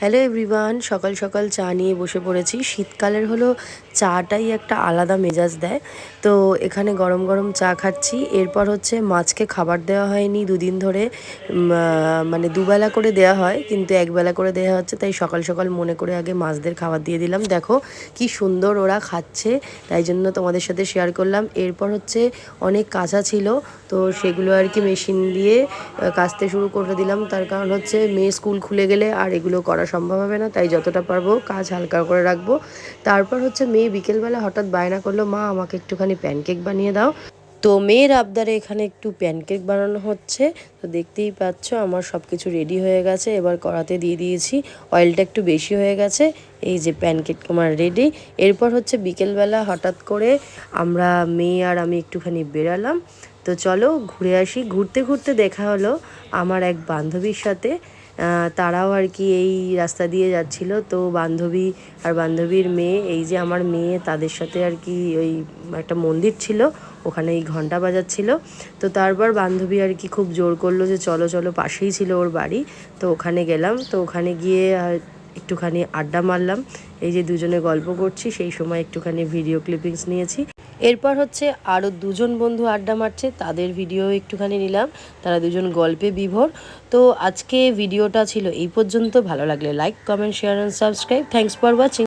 Hello everyone সকাল সকাল চা নিয়ে বসে পড়েছি। শীতকালের হলো চাটাই একটা আলাদা মেজাজ দেয়। তো এখানে গরম গরম চা খাচ্ছি। এরপর হচ্ছে মাছকে খাবার দেওয়া হয়নি। দুদিন ধরে মানে দুবেলা করে দেওয়া হয়, কিন্তু একবেলা করে দেওয়া হচ্ছে, তাই সকাল সকাল মনে করে আগে মাছদের খাবার দিয়ে দিলাম। দেখো কি সুন্দর ওরা খাচ্ছে, তাই জন্য তোমাদের সাথে শেয়ার করলাম। এরপর হচ্ছে অনেক কাঁচা ছিল, তো সেগুলো আর কি মেশিন দিয়ে কাচতে শুরু করে দিলাম। তার কারণ হচ্ছে মেয়ে স্কুল খুলে গেলে আর এগুলো করা সম্ভব হবে না, তাই যতটা পারব কাজ হালকা করে রাখব। তারপর হচ্ছে মেয়ে বিকেলবেলা হঠাৎ বায়না করল, মা, আমাকে একটুখানি প্যানকেক বানিয়ে দাও। তো মেয়ের আবদারে এখানে একটু প্যানকেক বানানো হচ্ছে। তো দেখতেই পাচ্ছ, আমার সব কিছু রেডি হয়ে গেছে। এবার কড়াতে দিয়ে দিয়েছি অয়েলটা একটু বেশি হয়ে গেছে। এই যে প্যানকেক আমার রেডি এরপর হচ্ছে বিকেলবেলা হঠাৎ করে আমরা, মেয়ে আর আমি একটুখানি বেরালাম। তো চলো ঘুরে আসি। ঘুরতে ঘুরতে দেখা হলো আমার এক বান্ধবীর সাথে। তারাও আর কি এই রাস্তা দিয়ে যাচ্ছিল। তো বান্ধবী আর বান্ধবীর মেয়ে, এই যে আমার মেয়ে, তাদের সাথে আর কি ওই একটা মন্দির ছিল, ওখানে এই ঘণ্টা বাজাচ্ছিল। তো তারপর বান্ধবী আর কি খুব জোর করল যে, চলো চলো, পাশেই ছিল ওর বাড়ি। তো ওখানে গেলাম। তো ওখানে গিয়ে একটুখানি আড্ডা মারলাম। এই যে দুজনে গল্প করছি, সেই সময় একটুখানি ভিডিও ক্লিপিংস নিয়েছি। এরপর হচ্ছে আরও দুজন বন্ধু আড্ডা মারছে, তাদের ভিডিও একটুখানি নিলাম। তারা দুজন গল্পে বিভোর। তো আজকে ভিডিওটা ছিল এই পর্যন্ত। ভালো লাগলে like comment share and subscribe thanks for watching